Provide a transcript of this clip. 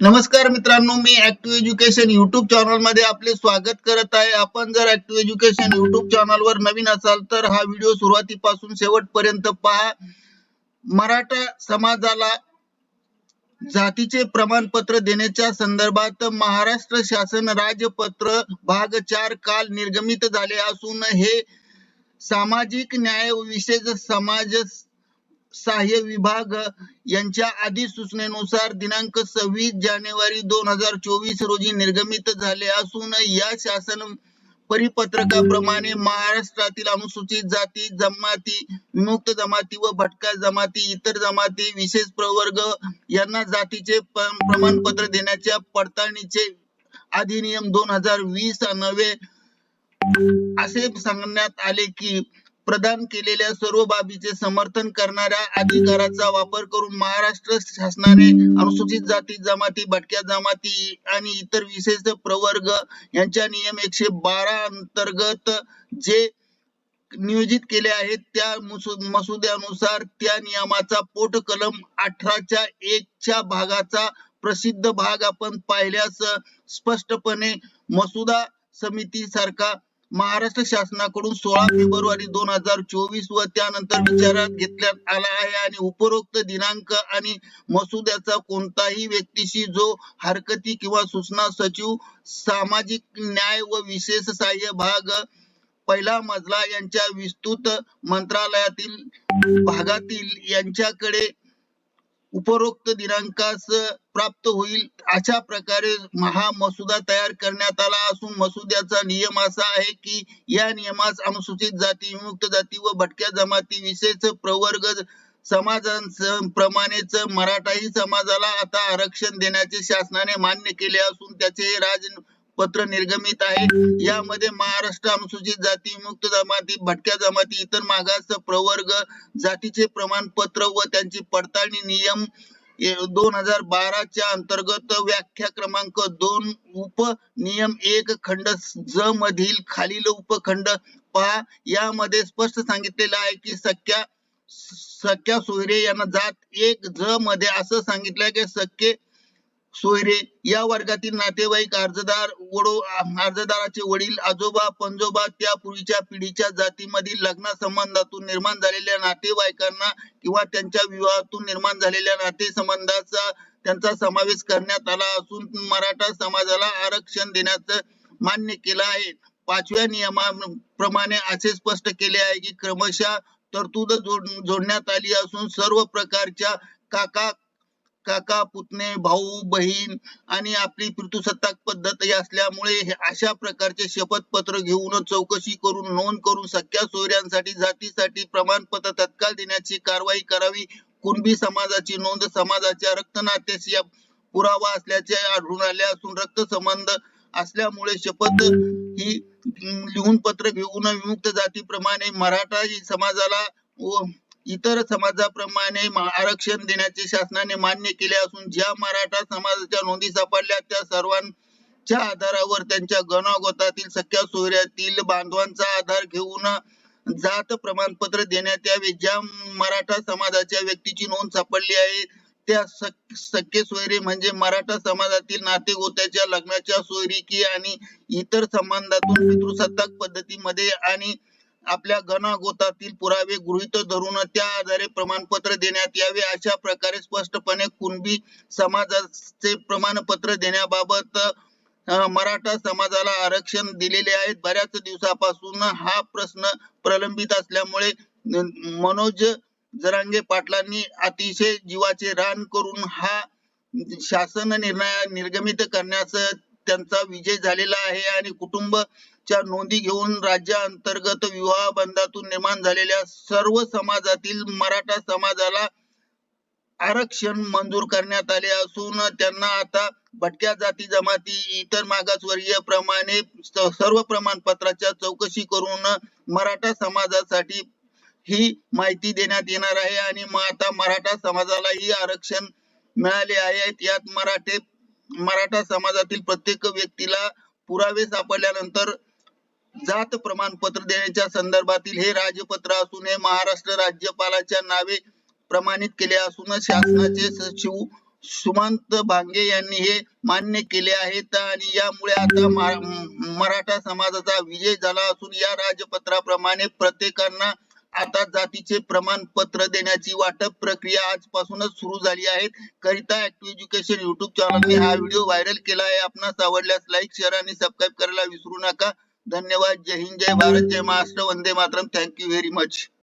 नमस्कार मित्रांनो मी ऍक्टिव्ह एज्युकेशन युट्यूब चॅनलमध्ये आपले स्वागत करत आहे. आपण जर ऍक्टिव्ह एज्युकेशन युट्यूब चॅनल वर नवीन असाल तर हा व्हिडिओ सुरुवातीपासून शेवटपर्यंत पहा. मराठा समाजाला जातीचे प्रमाणपत्र देण्याच्या संदर्भात महाराष्ट्र शासन राजपत्र भाग चार काल निर्गमित झाले असून हे सामाजिक न्याय विशेष समाज सहाय्य विभाग यांच्या अधिसूचनेनुसार दिनांक सव्वीस जानेवारी दोन हजार चोवीस रोजी निर्गमित झाले असून या शासन परिपत्रकाप्रमाणे महाराष्ट्रातील अनुसूचित जाती जमाती विमुक्त जमाती व भटका जमाती इतर जमाती विशेष प्रवर्ग यांना जातीचे प्रमाणपत्र देण्याच्या पडताळणीचे अधिनियम दोन हजार वीस नवे असे सांगण्यात आले की प्रदान केलेल्या सर्व बाबीचे समर्थन करणाऱ्या अधिकाराचा वापर करून महाराष्ट्र शासनाने अनुसूचित जाती जमाती भटक्या जमाती आणि इतर विशेष प्रवर्ग यांच्या नियम एकशे बारा अंतर्गत जे नियोजित केले आहेत त्या मसुद्यानुसार त्या नियमाचा पोट कलम अठराच्या एकच्या भागाचा प्रसिद्ध भाग आपण पाहिल्यास स्पष्टपणे मसुदा समिती सारखा महाराष्ट्र शासनाकडून सोळा फेब्रुवारी दोन हजार चोवीस व त्यानंतर विचारात घेतल्यात आला आहे आणि उपरोक्त दिनांक आणि मसुद्याचा कोणताही व्यक्तीशी जो हरकती किंवा सूचना सचिव सामाजिक न्याय व विशेष सहाय्य भाग पहिला मजला यांच्या विस्तृत मंत्रालयातील भागातील यांच्याकडे उपरोक्त दिनांकास प्राप्त होईल अशा प्रकारे महा मसुदा तयार करण्यात आला असून मसुद्याचा नियम असा आहे की या नियमास अनुसूचित जाती विमुक्त जाती व भटक्या जमाती विशेष प्रवर्ग समाजांप्रमाणेच मराठाही समाजाला आता आरक्षण देण्याचे शासनाने मान्य केले असून त्याचे राज पत्र निर्गमित आहे. यामध्ये महाराष्ट्र अनुसूचित जाती मुक्त जमाती भटक्या जमाती इतर मागास प्रवर्ग जातीचे प्रमाणपत्र व त्यांची पडताळणी नियम दोन हजार बाराच्या अंतर्गत व्याख्या क्रमांक दोन उप नियम एक खंड ज मधील खालील उपखंड पहा. यामध्ये स्पष्ट सांगितलेलं आहे की सख्या सख्या सोयरे यांना जात एक ज मध्ये असं सांगितलं की सख्खे सोयरे या वर्गातील नातेवाईक अर्जदार वडो अर्जदाराचे वडील आजोबा पंजोबा त्या पूर्वीच्या पिढीच्या जातीमधील लग्न संबंधातून निर्माण झालेल्या नातेवाईकांना किंवा त्यांच्या विवाहातून निर्माण झालेल्या नातेसंबंधाचा त्यांचा समावेश करण्यात आला असून मराठा समाजाला आरक्षण देण्याचं मान्य केलं आहे. पाचव्या नियमाप्रमाणे असे स्पष्ट केले आहे की क्रमशः तरतूद जोड जोडण्यात आली असून सर्व प्रकारच्या काका काका पुतणे भाऊ बहीण आणि आपली पितृसत्ताक पद्धत असल्यामुळे हे अशा प्रकारचे शपथपत्र घेऊन चौकशी करून नोंद करून सख्या सोयऱ्यांसाठी जातीसाठी प्रमाणपत्र तत्काळ देण्याची कारवाई करावी. कुणबी समाजाची नोंद समाजाच्या रक्तनात्याशी पुरावा असल्याचे आढळून आले असून रक्त संबंध असल्यामुळे शपथ ही लिहून पत्र घेऊन विमुक्त जातीप्रमाणे मराठा समाजाला व इतर समाजाप्रमाणे आरक्षण देण्याचे शासनाने मान्य केले असून ज्या मराठा समाजाच्या नोंदी सापडल्या त्या सर्वांच्या आधारावर त्यांच्या गणागोतातील सख्या सोयऱ्यातील बांधवांचा आधार घेऊन जात प्रमाणपत्र देण्यात यावे. ज्या मराठा समाजाच्या व्यक्तीची नोंद सापडली आहे त्या सख- सख्खे सोयरे म्हणजे मराठा समाजातील नातेगोत्याच्या लग्नाच्या सोयरिकी आणि इतर संबंधातून पितृसत्ताक पद्धतीमध्ये आणि आपल्या गणागोतातील पुरावे गृहीत धरून त्या आधारे प्रमाणपत्र देण्यात यावे. अशा प्रकारे स्पष्टपणे कुणबी समाजाचे प्रमाणपत्र देण्याबाबत मराठा समाजाला आरक्षण दिलेले आहेत. बऱ्याच दिवसापासून हा प्रश्न प्रलंबित असल्यामुळे मनोज जरांगे पाटलांनी अतिशय जीवाचे रान करून हा शासन निर्णय निर्गमित करण्यास त्यांचा विजय झालेला आहे आणि कुटुंब च्या नोंदी घेऊन राज्याअंतर्गत विवाह बंधातून निर्माण झालेल्या सर्व समाजातील मराठा समाजाला आरक्षण मंजूर करण्यात आले असून त्यांना आता भटक्या जाती जमाती इतर मागासवर्गीय प्रमाणे सर्व प्रमाणपत्राच्या चौकशी करून मराठा समाजासाठी ही माहिती देण्यात येणार आहे आणि मग आता मराठा समाजाला ही आरक्षण मिळाले आहे. यात मराठे मराठा समाजातील प्रत्येक व्यक्तीला पुरावे सापडल्यानंतर जात प्रमाणपत्र देण्याच्या संदर्भातील हे राजपत्र असून हे महाराष्ट्र राज्यपालाच्या नावे प्रमाणित केले असून शासनाचे सचिव सुमंत भांगे यांनी हे मान्य केले आहे आणि यामुळे आता मराठा समाजाचा विजय झाला असून या राजपत्राप्रमाणे प्रत्येकांना आता जातीचे प्रमाणपत्र देण्याची वाटप प्रक्रिया आजपासूनच सुरू झाली आहे. करिता ऍक्टिव्ह एज्युकेशन युट्यूब चॅनलने हा व्हिडिओ व्हायरल केला आहे. आपणास आवडल्यास लाईक शेअर आणि सबस्क्राईब करायला विसरू नका. धन्यवाद. जय हिंद जय भारत जय महाराष्ट्र. वंदे Mataram. Thank you very much